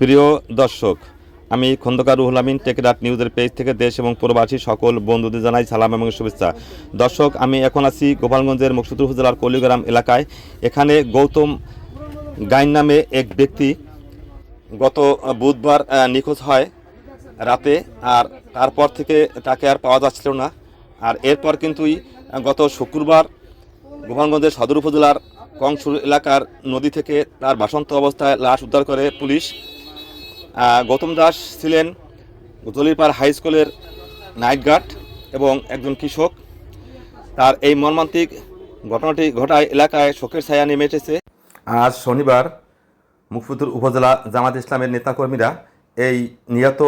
প্রিয় দর্শক, আমি খন্দকার রুহুল আমিন টেকরাট নিউজের পেজ থেকে দেশ এবং প্রবাসী সকল বন্ধুদের জানাই সালাম এবং শুভেচ্ছা। দর্শক, আমি এখন আছি গোপালগঞ্জের মুকসুদুর উপজেলার কলিগ্রাম এলাকায়। এখানে গৌতম গাইন নামে এক ব্যক্তি গত বুধবার নিখোঁজ হয় রাতে আর তারপর থেকে তাকে আর পাওয়া যাচ্ছিল না। আর এরপর কিন্তুই গত শুক্রবার গোপালগঞ্জের সদর উপজেলার কংসুর এলাকার নদী থেকে তার বাসন্ত অবস্থায় লাশ উদ্ধার করে পুলিশ। গৌতম দাস ছিলেন জলিরপাড় হাই স্কুলের নাইট গার্ড এবং একজন কৃষক। তার এই মর্মান্তিক ঘটনাটি ঘটায় এলাকায় শোকের ছায়া নেমে এসেছে। আজ শনিবার মুকফুদুর উপজেলা জামাত ইসলামের নেতাকর্মীরা এই নিহত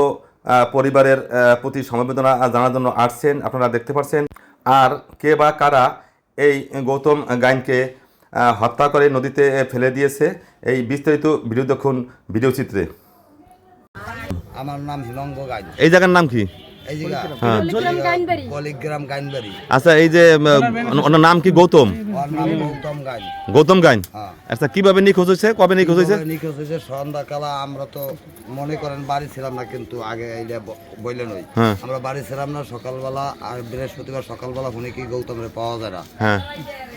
পরিবারের প্রতি সমবেদনা জানার জন্য আসছেন। আপনারা দেখতে পাচ্ছেন আর কে বা কারা এই গৌতম গাইনকে হত্যা করে নদীতে ফেলে দিয়েছে। এই বিস্তারিত ভিডিও দেখুন ভিডিও চিত্রে। আমার নাম হিমঙ্গ গাইন এই জায়গার নাম কি? এই জায়গা। হ্যাঁ। পলিগ্রাম গাইনবাড়ি। আচ্ছা এই যে ওনার নাম কি? গৌতম? ওর নাম গৌতম গাইন গৌতম গাইন হ্যাঁ। আচ্ছা কীভাবে নিখোঁজ হয়েছে? কবে নিখোঁজ হয়েছে? নিখোঁজ হয়েছে? সন্ধ্যাকালা আমরা তো মনে করেন বাড়ি ছিলাম না কিন্তু আগে এইটা বললেন ওই হ্যাঁ। আমরা বাড়ি ছিলাম না সকালবেলা আর বৃহস্পতিবার সকালবেলা শুনে কি গৌতমের পাওয়া যায় না। হ্যাঁ।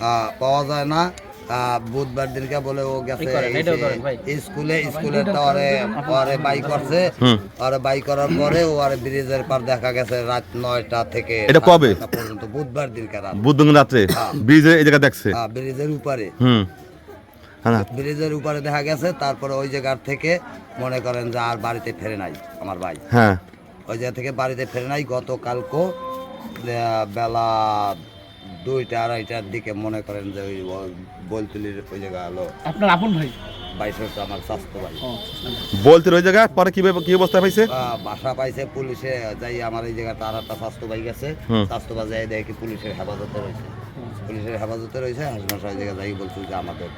আহ, পাওয়া যায় না। বুধবার দিনকে বলে ও গেছে স্কুলে স্কুলে তো ওরে ওরে বাই করছে। ওরে বাই করার পরে ও আর ব্রিজের পার দেখা গেছে রাত নয়টা থেকে এটা কবে? পর্যন্ত বুধবার দিনকে রাত। বুধদিন রাত্রে? ব্রিজে এই জায়গা দেখছে? হ্যাঁ, ব্রিজের উপরে। হুম। হ্যাঁ ব্রিজের উপরে দেখা গেছে তারপরে ওই জায়গার থেকে মনে করেন যে আর বাড়িতে ফেরে নাই আমার ভাই। হ্যাঁ। ওই জায়গা থেকে বাড়িতে ফেরে নাই গতকালকো বেলা দুইটা আড়াইটার দিকে মনে করেন যে ওই বলতুলির ওই জায়গা হলো আপনার আপন ভাই? বাইশের আমার স্বাস্থ্য ভাই। বলতে ওই জায়গা পরে কীভাবে কি অবস্থা পাইছে? বাসা পাইছে পুলিশে যাই আমার এই জায়গাটা আর একটা স্বাস্থ্য ভাই গেছে। স্বাস্থ্য ভাই যাই দেখি পুলিশের হেফাজতে রয়েছে। পুলিশের হেফাজতে রয়েছে হাসমাস ওই জায়গায় যাই বলছিল যে আমাদের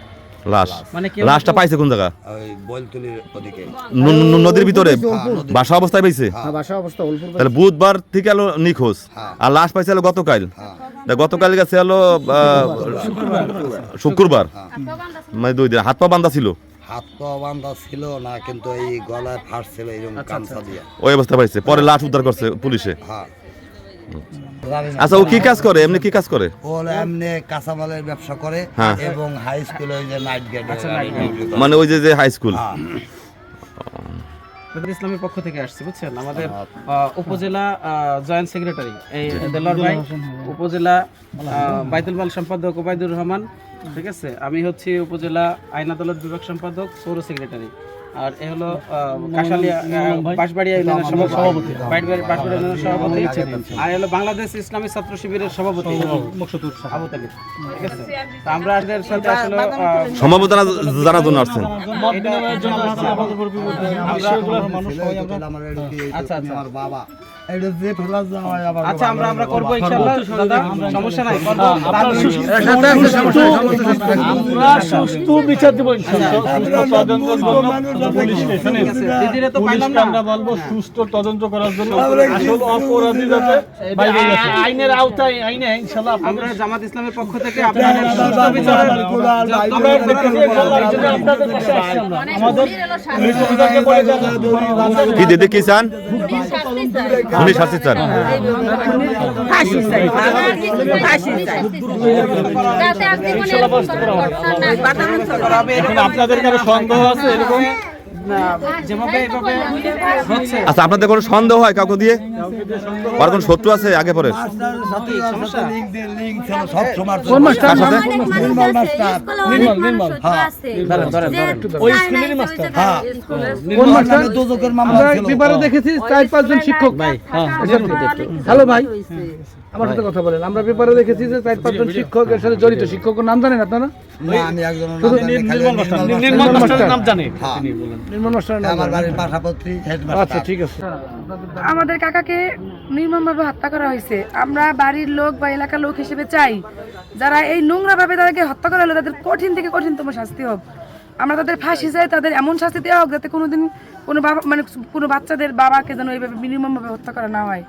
লাশ। মানে লাশটা পাইছে কোন জায়গা? ওই বলতুলির ওদিকে। ন- ন- নদীর ভিতরে? হ্যাঁ, বাসা অবস্থায় পাইছে? হ্যাঁ। বাসা অবস্থা তাহলে বুধবার থেকে এলো নিখোঁজ। হ্যাঁ। আর লাশ পাইছে গতকাল? হ্যাঁ। গতকাল গেছে হলো আহ, শুক্রবার। মানে দুই দিন হাত পা বান্ধা ছিল? হাত পা বান্ধা ছিল না কিন্তু এই গলায় ফাঁস ছিল এরকম কামছা দিয়া। ওই অবস্থা পাইছে পরে লাশ উদ্ধার করছে পুলিশে? হ্যাঁ। আচ্ছা ও কি কাজ করে? এমনি কি কাজ করে? ও এমনি কাঁচামালের ব্যবসা করে হ্যাঁ। এবং হাই স্কুলে ওই যে নাইট গেট মানে ওই যে যে হাই স্কুল হ্যাঁ। জামাত ইসলামের পক্ষ থেকে আসছি বুঝছেন? আমাদের আহ, উপজেলা জয়েন্ট সেক্রেটারি এই দেলোয়ার ভাই উপজেলা আহ, বাইতুল মাল সম্পাদক ওবায়দুর রহমান ঠিক আছে? আমি হচ্ছি উপজেলা আইন আদালত বিভাগ সম্পাদক সৌর সেক্রেটারি। আর এ হলো কাশালিয়া বাঁশবাড়িয়া ইউনিয়নের সভাপতি বাঁশবাড়ি- বাঁশবাড়িয়া ইউনিয়নের সভাপতি আর হলো বাংলাদেশ ইসলামী ছাত্র শিবিরের সভাপতি মকসুদুর আবু তালিব ঠিক আছে? তো আমরা এদের সাথে আসলে আহ, জানার জন্য আসছেন। আচ্ছা, আচ্ছা। আমার বাবা। আচ্ছা আমরা আমরা করব ইনশাআল্লাহ। দাদা সমস্যা নাই আমরা সুষ্ঠু বিচার দেবো ইনশাআল্লাহ। দিদিরে তো পাইলাম না। আমরা বলব সুষ্ঠু তদন্ত করার জন্য আসল অপরাধী যাতে আইনের আওতায় আইনে ইনশাআল্লাহ আমরা জামাত ইসলামের পক্ষ থেকে আপনাদের আসছি আমরা। আমাদের কি দিদি কি চান? উনি শাস্তি চান। ঘটে। এখন আপনাদের কারও সন্দেহ আছে এরকম? আচ্ছা আপনাদের কোনো সন্দেহ হয় কাউকে দিয়ে? আর কোন শত্রু আছে আগে পরে? দেখেছি চার পাঁচজন শিক্ষক। ভাই হ্যালো ভাই। আমার সাথে কথা বলেন। আমরা পেপারে দেখেছি যে চার পাঁচজন শিক্ষক এর সাথে জড়িত। শিক্ষকের নাম জানেন আপনারা? আমি একজন নাম জানি, খালি নির্মল মাস্টার। নির্মল নির্মল মাস্টার। মাস্টারের নাম জানে। নির্মল মাস্টারের নাম আমার বাড়ির পাশাপাশি আচ্ছা ঠিক আছে। আমাদের কাকাকে নির্মমভাবে হত্যা করা হয়েছে। আমরা বাড়ির লোক বা এলাকার লোক হিসেবে চাই। যারা এই নোংরা ভাবে তাদেরকে হত্যা করা হলো তাদের কঠিন থেকে কঠিনতম শাস্তি হোক। আমরা তাদের ফাঁসি চাই তাদের এমন শাস্তি দেওয়া হোক যাতে কোনোদিন কোনো বাবা মানে কোনো বাচ্চাদের বাবাকে যেন এইভাবে নির্মমভাবে হত্যা করা না হয়।